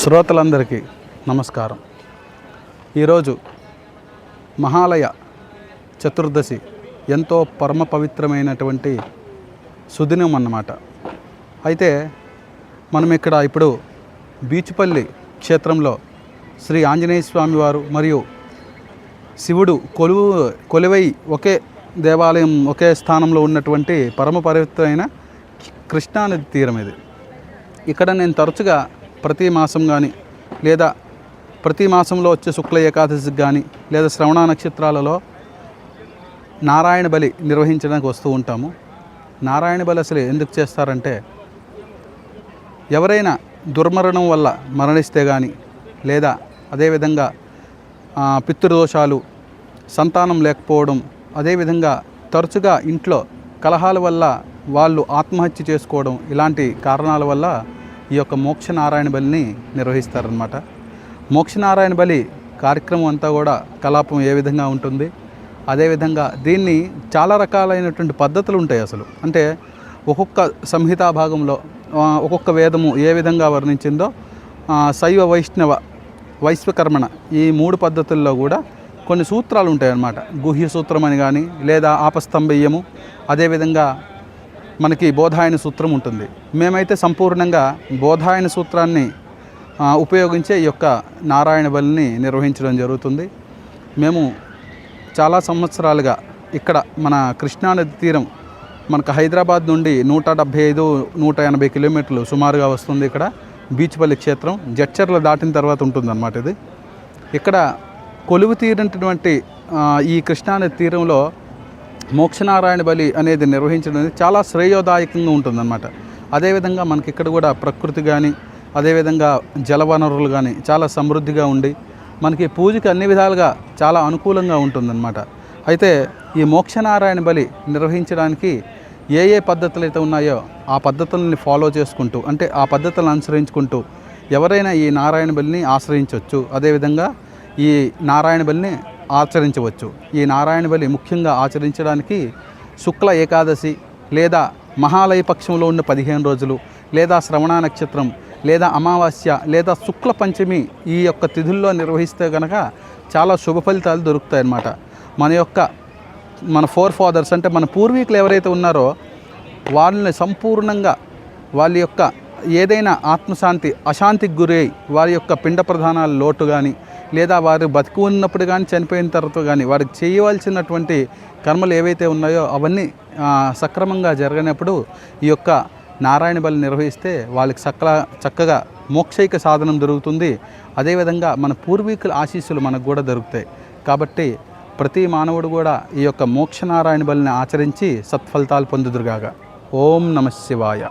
శ్రోతలందరికీ నమస్కారం. ఈరోజు మహాలయ చతుర్దశి ఎంతో పరమ పవిత్రమైనటువంటి సుదినం అన్నమాట. అయితే మనం ఇక్కడ ఇప్పుడు బీచుపల్లి క్షేత్రంలో శ్రీ ఆంజనేయ స్వామి వారు మరియు శివుడు కొలువు కొలువై ఒకే దేవాలయం ఒకే స్థానంలో ఉన్నటువంటి పరమ పవిత్రమైన కృష్ణానది తీరం ఇది. ఇక్కడ నేను తరచుగా ప్రతి మాసం కానీ లేదా ప్రతి మాసంలో వచ్చే శుక్ల ఏకాదశికి కానీ లేదా శ్రవణ నక్షత్రాలలో నారాయణ బలి నిర్వహించడానికి వస్తూ ఉంటాము. నారాయణ బలి అసలు ఎందుకు చేస్తారంటే ఎవరైనా దుర్మరణం వల్ల మరణిస్తే కానీ లేదా అదేవిధంగా పితృదోషాలు సంతానం లేకపోవడం అదేవిధంగా తరచుగా ఇంట్లో కలహాల వల్ల వాళ్ళు ఆత్మహత్య చేసుకోవడం ఇలాంటి కారణాల వల్ల ఈ యొక్క మోక్ష నారాయణ బలిని నిర్వహిస్తారనమాట మోక్ష నారాయణ బలి కార్యక్రమం అంతా కూడా కలాపం ఏ విధంగా ఉంటుంది? అదేవిధంగా దీన్ని చాలా రకాలైనటువంటి పద్ధతులు ఉంటాయి అసలు. అంటే ఒక్కొక్క సంహితా భాగంలో ఒక్కొక్క వేదము ఏ విధంగా వర్ణించిందో శైవ వైష్ణవ వైశ్వకర్మణ ఈ మూడు పద్ధతుల్లో కూడా కొన్ని సూత్రాలు ఉంటాయి అన్నమాట గుహ్య సూత్రం అని కానీ లేదా ఆపస్తంభయ్యము అదేవిధంగా మనకి బోధాయన సూత్రం ఉంటుంది. మేమైతే సంపూర్ణంగా బోధాయన సూత్రాన్ని ఉపయోగించే ఈ యొక్క నారాయణ బలిని నిర్వహించడం జరుగుతుంది. మేము చాలా సంవత్సరాలుగా ఇక్కడ మన కృష్ణానది తీరం మనకు హైదరాబాద్ నుండి నూట డెబ్భై ఐదు నూట ఎనభై కిలోమీటర్లు సుమారుగా వస్తుంది ఇక్కడ. బీచ్పల్లి క్షేత్రం జడ్చర్ల దాటిన తర్వాత ఉంటుందన్నమాట ఇది. ఇక్కడ కొలువు తీరినటువంటి ఈ కృష్ణానది తీరంలో మోక్షనారాయణ బలి అనేది నిర్వహించడం అనేది చాలా శ్రేయోదాయకంగా ఉంటుందన్నమాట. అదేవిధంగా మనకి ఇక్కడ కూడా ప్రకృతి కానీ అదేవిధంగా జలవనరులు కానీ చాలా సమృద్ధిగా ఉండి మనకి పూజకి అన్ని విధాలుగా చాలా అనుకూలంగా ఉంటుందన్నమాట. అయితే ఈ మోక్షనారాయణ బలి నిర్వహించడానికి ఏ ఏ పద్ధతులు అయితే ఉన్నాయో ఆ పద్ధతులని ఫాలో చేసుకుంటూ అంటే ఆ పద్ధతులను అనుసరించుకుంటూ ఎవరైనా ఈ నారాయణ బలిని ఆశ్రయించవచ్చు అదేవిధంగా ఈ నారాయణ బలిని ఆచరించవచ్చు. ఈ నారాయణ బలి ముఖ్యంగా ఆచరించడానికి శుక్ల ఏకాదశి లేదా మహాలయ పక్షంలో ఉన్న పదిహేను రోజులు లేదా శ్రవణ నక్షత్రం లేదా అమావాస్య లేదా శుక్ల పంచమి ఈ యొక్క తిథుల్లో నిర్వహిస్తే కనుక చాలా శుభ ఫలితాలు దొరుకుతాయి అన్నమాట మన యొక్క మన ఫోర్ ఫాదర్స్ అంటే మన పూర్వీకులు ఎవరైతే ఉన్నారో వాళ్ళని సంపూర్ణంగా వాళ్ళ యొక్క ఏదైనా ఆత్మశాంతి అశాంతికి గురై వారి యొక్క పిండ ప్రధానాల లోటు కానీ లేదా వారు బతికి ఉన్నప్పుడు కానీ చనిపోయిన తర్వాత కానీ వారికి చేయవలసినటువంటి కర్మలు ఏవైతే ఉన్నాయో అవన్నీ సక్రమంగా జరగనప్పుడు ఈ యొక్క నారాయణ బలి నిర్వహిస్తే వాళ్ళకి సకల చక్కగా మోక్షైక సాధనం దొరుకుతుంది. అదేవిధంగా మన పూర్వీకుల ఆశీస్సులు మనకు కూడా దొరుకుతాయి. కాబట్టి ప్రతి మానవుడు కూడా ఈ యొక్క మోక్ష నారాయణ బలిని ఆచరించి సత్ఫలితాలు పొందుదురుగాక ఓం నమ శివాయ.